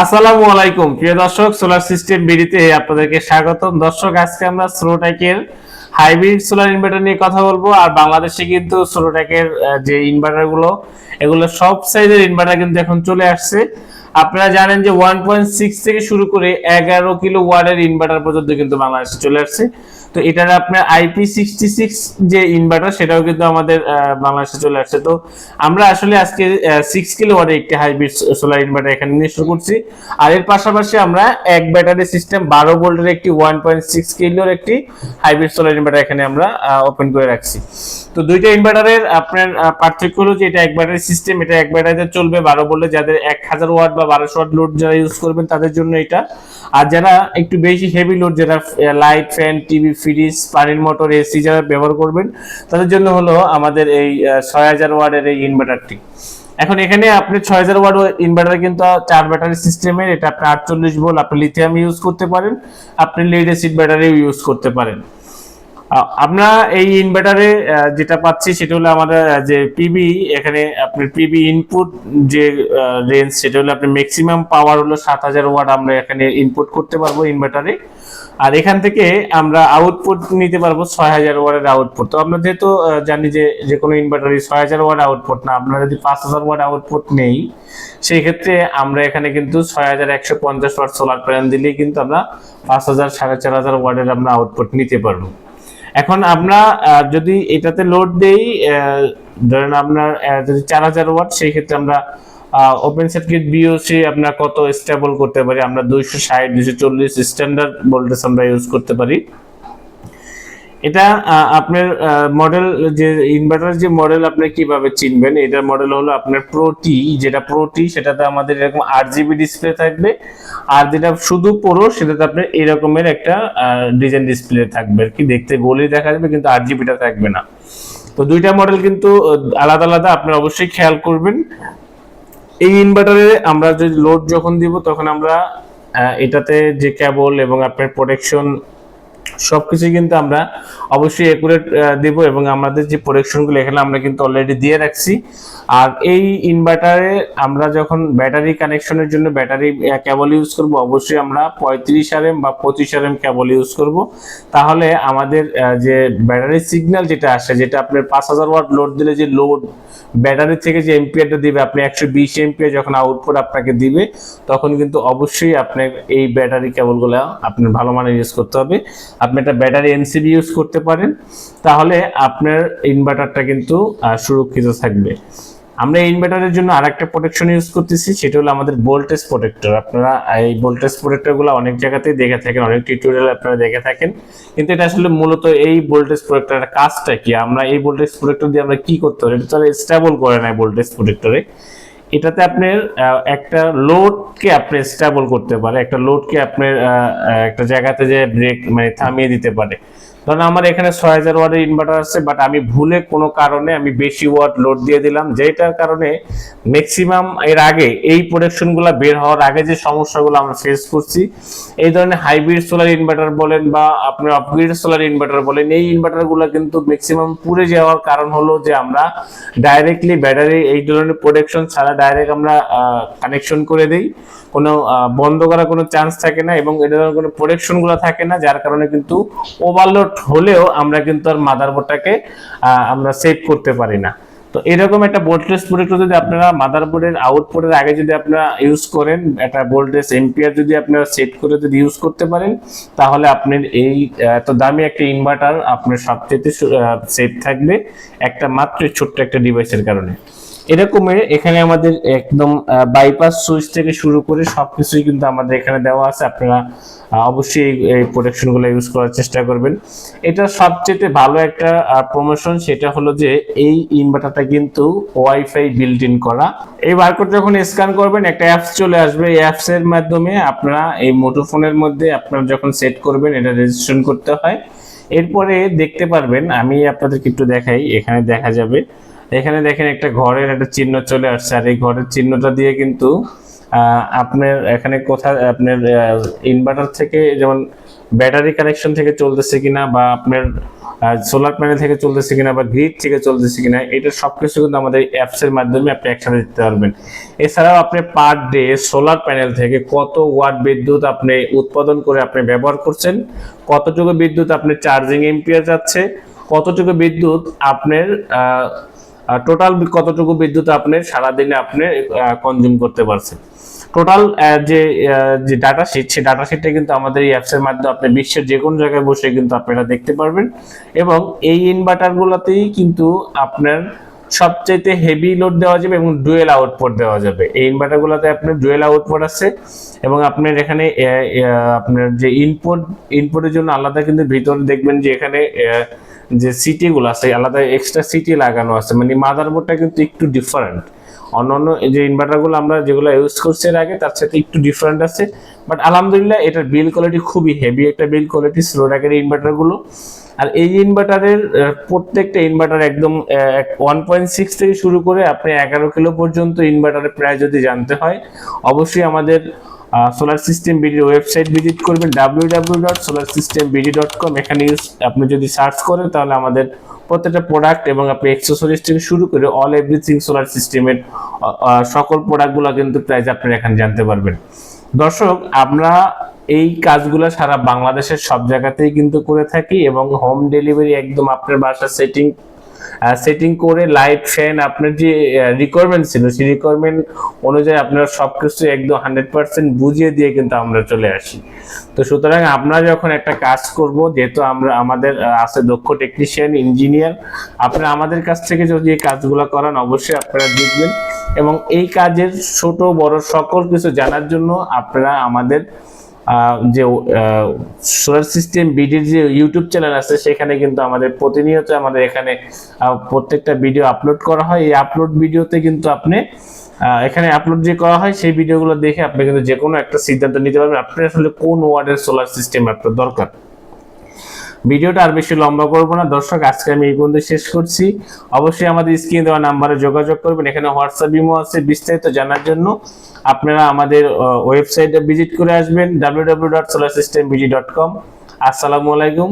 আসসালামু আলাইকুম। প্রিয় দর্শক সোলার সিস্টেম বিডিতে আপনাদেরকে স্বাগতম। দর্শক, আজকে আমরা সোলোটেকের হাইব্রিড সোলার ইনভার্টার নিয়ে কথা বলব। আর বাংলাদেশে কিন্তু সোলোটেকের যে ইনভার্টারগুলো এগুলো সব সাইজের ইনভার্টার কিন্তু এখন চলে আসছে। আপনারা জানেন যে ওয়ান পয়েন্ট সিক্স থেকে শুরু করে এগারো কিলো ওয়ার্ডের ইনভার্টার পর্যন্ত কিন্তু বাংলাদেশে চলে আসছে। তো এটার আপনার আইপি সিক্সটি সিক্স যে ইনভার্টার সেটাও কিন্তু আমাদের বাংলাদেশে চলে আসছে। তো আমরা আসলে আজকে সিক্স কিলো ওয়ার্ডের একটি হাইব্রিড সোলার ইনভার্টার এখানে নিয়ে শুরু করছি। আর এর পাশাপাশি আমরা এক ব্যাটারি সিস্টেম বারো ভোল্টের একটি ওয়ান পয়েন্ট সিক্স কিলোর একটি হাইব্রিড সোলার ইনভার্টার এখানে আমরা ওপেন করে রাখছি। তো দুইটা ইনভার্টারের আপনার পার্থক্য হলো যে এটা এক ব্যাটারি সিস্টেম এটা এক ব্যাটারিতে চলবে বারো ভোল্টে, যাদের এক হাজার ওয়াট বা বারোশো ওয়াট লোড যারা ইউজ করবেন তাদের জন্য এটা। আর যারা একটু বেশি হেভি লোড যারা লাইট ফ্যান টিভি ফ্রিজ পানির মোটর এসি যারা ব্যবহার করবেন, তাদের জন্য হলো আমাদের এই ছয় হাজার ওয়ার্ডের এই ইনভার্টারটি এখন এখানে আপনি ছয় হাজার ওয়াট ইনভার্টার কিন্তু চার ব্যাটারি সিস্টেমের এটা আপনি আটচল্লিশ ভোল্ট আপনি লিথিয়াম ইউজ করতে পারেন, আপনি লিড অ্যাসিড ব্যাটারিও ইউজ করতে পারেন। আমরা এই ইনভার্টারে যেটা পাচ্ছি সেটা হলো আমাদের যে পিবি এখানে আপনার পিবি ইনপুট যে রেঞ্জ সেটা হলো আপনার ম্যাক্সিমাম পাওয়ার হলো সাত হাজার ওয়াট আমরা এখানে ইনপুট করতে পারব ইনভার্টারে আর এখান থেকে আমরা আউটপুট নিতে পারব ছয় হাজার ওয়াটের আউটপুট তো আমরা যেহেতু জানি যে যে কোনো ইনভার্টারই ছয় হাজার ওয়াট আউটপুট না আমরা যদি পাঁচ হাজার ওয়াট আউটপুট নেই, সেই ক্ষেত্রে আমরা এখানে কিন্তু ছয় হাজার একশো পঞ্চাশ ওয়াট সোলার প্যানেল দিলেই কিন্তু আমরা পাঁচ হাজার সাড়ে চার হাজার ওয়াটের আমরা আউটপুট নিতে পারব। এখন আমরা যদি এটাতে লোড দেই ধরেন আপনার যদি চার হাজার ওয়াট সেই ক্ষেত্রে আমরা ওপেন সার্কিট বিওসি আপনার কত স্টেবল করতে পারি? আমরা দুইশো ষাট, দুইশো চল্লিশ স্ট্যান্ডার্ড ভোল্টেজ আমরা ইউজ করতে পারি। এটা আপনার মডেল যে ইনভার্টার যে মডেল আপনি কীভাবে চিনবেন, এটার মডেল হলো আপনার প্রোটি যেটা প্রোটি সেটাতে আমাদের এরকম আট জিবি ডিসপ্লে থাকবে। আর যেটা শুধু প্রো সেটাতে আপনার এরকমের একটা ডিজাইন ডিসপ্লে থাকবে কি। দেখতে গোলই দেখা যাবে, কিন্তু আট জিবিটা থাকবে না। তো দুইটা মডেল কিন্তু আলাদা আলাদা আপনি অবশ্যই খেয়াল করবেন। এই ইনভার্টারে আমরা যদি লোড যখন দিব, তখন আমরা এটাতে যে কেবল এবং আপনার প্রোটেকশন সবকিছু কিন্তু আমরা অবশ্যই একুরেট দেব এবং আমাদের যে প্রোটেকশনগুলো এখানে আমরা কিন্তু অলরেডি দিয়ে রাখছি। আর এই ইনভার্টারে আমরা যখন ব্যাটারি কানেকশনের জন্য ব্যাটারি কেবল ইউজ করব, অবশ্যই আমরা পঁয়ত্রিশ আর এম বা পঁচিশ আর এম কেবল ইউজ করব। তাহলে আমাদের যে ব্যাটারি সিগন্যাল যেটা আসে, যেটা আপনার পাঁচ হাজার ওয়াট লোড দিলে যে লোড ব্যাটারি থেকে যে এম্পিয়ারটা দিবে, আপনি একশো বিশ এম্পিয়ার যখন আউটপুট আপনাকে দিবে, তখন কিন্তু অবশ্যই আপনার এই ব্যাটারি কেবলগুলো আপনার ভালো মানের ইউজ করতে হবে। আপনি একটা ব্যাটারি এনসিবি ইউজ করতে পারেন, তাহলে আপনার ইনভার্টারটা কিন্তু সুরক্ষিত থাকবে। আমরা ইনভার্টারের জন্য আরেকটা প্রোটেকশন ইউজ করতেছি, সেটা হলো আমাদের ভোল্টেজ প্রোটেক্টর আপনারা এই ভোল্টেজ প্রোটেক্টরগুলো অনেক জায়গাতেই দেখে থাকেন, অনেক টিউটোরিয়াল আপনারা দেখে থাকেন। কিন্তু এটা আসলে মূলত এই ভোল্টেজ প্রোটেক্টরের কাজটা কি? আমরা এই ভোল্টেজ প্রোটেক্টর দিয়ে আমরা কি করতে পারি? এটা তো স্টেবল করে না ভোল্টেজ প্রোটেক্টরে এটাতে আপনার একটা লোডকে আপনি স্টেবল করতে পারে, একটা লোডকে আপনার একটা জায়গাতে যে ব্রেক মানে থামিয়ে দিতে পারে। ধরুন আমার এখানে ছয় হাজার ওয়াটের ইনভার্টার আছে বাট আমি ভুলে কোনো কারণে আমি বেশি ওয়াট লোড দিয়ে দিলাম যেটার কারণে ম্যাক্সিমাম এর আগে এই প্রোডাকশনগুলো বের হওয়ার আগে যে সমস্যাগুলো আমরা ফেস করছি, এই ধরনের হাইব্রিড সোলার ইনভার্টার বলেন বা আপনি আপগ্রেড সোলার ইনভার্টার বলেন, এই ইনভার্টারগুলো কিন্তু ম্যাক্সিমাম পুড়ে যাওয়ার কারণ হলো যে আমরা ডাইরেক্টলি ব্যাটারি এই ধরনের প্রোডাকশন ছাড়া ডাইরেক্ট আমরা কানেকশন করে দিই। কোনো বন্ধ করার কোনো চান্স থাকে না এবং এটা কোনো প্রোটেকশনগুলো থাকে না, যার কারণে কিন্তু ওভারলোড হলেও আমরা কিন্তু আর মাদারবোর্ডটাকে আমরা সেভ করতে পারি না। তো এরকম একটা ভোল্টেজ প্রোটেক্টর যদি আপনারা মাদারবোর্ডের আউটপুটের আগে যদি আপনারা ইউজ করেন, একটা ভোল্টেজ এম্পিয়ার যদি আপনারা সেট করে যদি ইউজ করতে পারেন, তাহলে আপনার এই এত দামি একটা ইনভার্টার আপনার সবচেয়ে সেফ থাকবে একটা মাত্র ছোট্ট একটা ডিভাইসের কারণে। এরকমের এখানে আমাদের একদম বাইপাস সুইচ থেকে শুরু করে সবকিছুই কিন্তু আমাদের এখানে দেওয়া আছে। আপনারা অবশ্যই এই- প্রোটেকশনগুলো ইউজ করার চেষ্টা করবেন। এটা সবচেয়ে ভালো একটা প্রমোশন সেটা হলো যে এই ইনভার্টারটা কিন্তু ওয়াইফাই বিল্ট ইন করা। এই বারকোড যখন স্ক্যান করবেন, একটা অ্যাপস চলে আসবে। এই অ্যাপস এর মাধ্যমে আপনারা এই মোটোফোনের মধ্যে আপনারা যখন সেট করবেন, এটা রেজিস্ট্রেশন করতে হয়। এরপরে দেখতে পারবেন, আমি আপনাদেরকে একটু দেখাই, এখানে দেখা যাবে। এখানে দেখেন একটা ঘরের একটা চিহ্ন চলে আসছে, আর এই ঘরের চিহ্নটা দিয়ে কিন্তু আপনার এখানে কোথায়, আপনার ইনভার্টার থেকে যেমন ব্যাটারি কানেকশন থেকে চলতেছে কিনা বা আপনার সোলার প্যানেল থেকে চলতেছে কিনা বা গ্রিড থেকে চলতেছে কিনা, এটা সবকিছু কিন্তু আমাদের অ্যাপসের মাধ্যমে আপনি একসাথে দিতে পারবেন। এছাড়াও আপনি পার ডে সোলার প্যানেল থেকে কত ওয়াট বিদ্যুৎ আপনি উৎপাদন করে আপনি ব্যবহার করছেন, কতটুকু বিদ্যুৎ আপনি চার্জিং এম্পিয়ার যাচ্ছে, কতটুকু বিদ্যুৎ আপনার টোটাল কতটুকু বিদ্যুৎ আপনি সারাদিনে আপনি কনজিউম করতে পারছেন? টোটাল যে যে ডাটা শিট সেই ডাটা শিটটা কিন্তু আমাদের এই অ্যাপসের মাধ্যমে আপনি বিশ্বের যে কোনো জায়গায় বসে কিন্তু আপনারা দেখতে পারবেন। এবং এই ইনভার্টার গুলোতেই কিন্তু আপনার সবচাইতে হেভি লোড দেওয়া যাবে এবং ডুয়েল আউটপুট দেওয়া যাবে। এই ইনভার্টার গুলোতে আপনার ডুয়েল আউটপুট আছে এবং আপনার এখানে আপনার যে ইনপুট ইনপুটের জন্য আলাদা কিন্তু ভিতরে দেখবেন যে এখানে যে সিটিগুলো আছে, আলাদা এক্সট্রা সিটি লাগানো আছে। মানে মাদারবোর্ডটা কিন্তু একটু ডিফারেন্ট অন্যান্য যে ইনভার্টারগুলো আমরা যেগুলো ইউজ করছি এর আগে, তার সাথে একটু ডিফারেন্ট আছে। বাট আলহামদুলিল্লাহ, এটার বিল কোয়ালিটি খুবই হেভি একটা বিল কোয়ালিটি স্লোডাকের ইনভার্টারগুলো আর এই ইনভার্টারের প্রত্যেকটা ইনভার্টার একদম ওয়ান পয়েন্ট সিক্স থেকে শুরু করে আপনি এগারো কিলো পর্যন্ত ইনভার্টারের প্রায় যদি জানতে হয়, অবশ্যই আমাদের সোলার সিস্টেম বিডির ওয়েবসাইট ভিজিট করবেন W W dot solar system BD dot com এখানে আপনি যদি সার্চ করেন, তাহলে আমাদের প্রত্যেকটা প্রোডাক্ট এবং আপনি এক্সেসরিজ থেকে শুরু করে অল এভরিথিং সোলার সিস্টেমের সকল প্রোডাক্টগুলো কিন্তু প্রাইস আপনি এখানে জানতে পারবেন। দর্শক, আমরা এই কাজগুলো সারা বাংলাদেশের সব জায়গাতেই কিন্তু করে থাকি এবং হোম ডেলিভারি একদম আপনার বাসা সেটিং সেটিং করে লাইট ফ্যান আপনার যে রিকোয়ারমেন্ট ছিল, সেই রিকোয়ারমেন্ট অনুযায়ী আপনারা সবকিছু একদম হান্ড্রেড পার্সেন্ট বুঝিয়ে দিয়ে কিন্তু আমরা চলে আসি। তো সুতরাং আমরা যখন একটা কাজ করব, যেহেতু আমরা, আমাদের আছে দক্ষ টেকনিশিয়ান ইঞ্জিনিয়ার আপনারা আমাদের কাছ থেকে যদি এই কাজগুলো করান, অবশ্যই আপনারা দেখবেন। এবং এই কাজের ছোট, বড় সকল কিছু জানার জন্য আপনারা আমাদের যে সোলার সিস্টেম বিডির যে ইউটিউব চ্যানেল আছে, সেখানে কিন্তু আমাদের প্রতিনিয়ত আমাদের এখানে প্রত্যেকটা ভিডিও আপলোড করা হয়। এই আপলোড ভিডিওতে কিন্তু আপনি এখানে আপলোড যে করা হয়, সেই ভিডিওগুলো দেখে আপনি কিন্তু যে কোনো একটা সিদ্ধান্ত নিতে পারবেন আপনি আসলে কোন ওয়ার্ডের সোলার সিস্টেম আপনার দরকার। ভিডিওটা আর বেশি লম্বা করব না। দর্শক, আজকে আমি এই পর্যন্ত শেষ করছি। অবশ্যই আমাদের স্ক্রিনে দেওয়া নাম্বারে যোগাযোগ করবেন। এখানে হোয়াটসঅ্যাপ, ইমো আছে বিস্তারিত জানার জন্য। আপনারা আমাদের ওয়েবসাইটে ভিজিট করে আসবেন। W W dot solar system BD dot com আসসালামু আলাইকুম।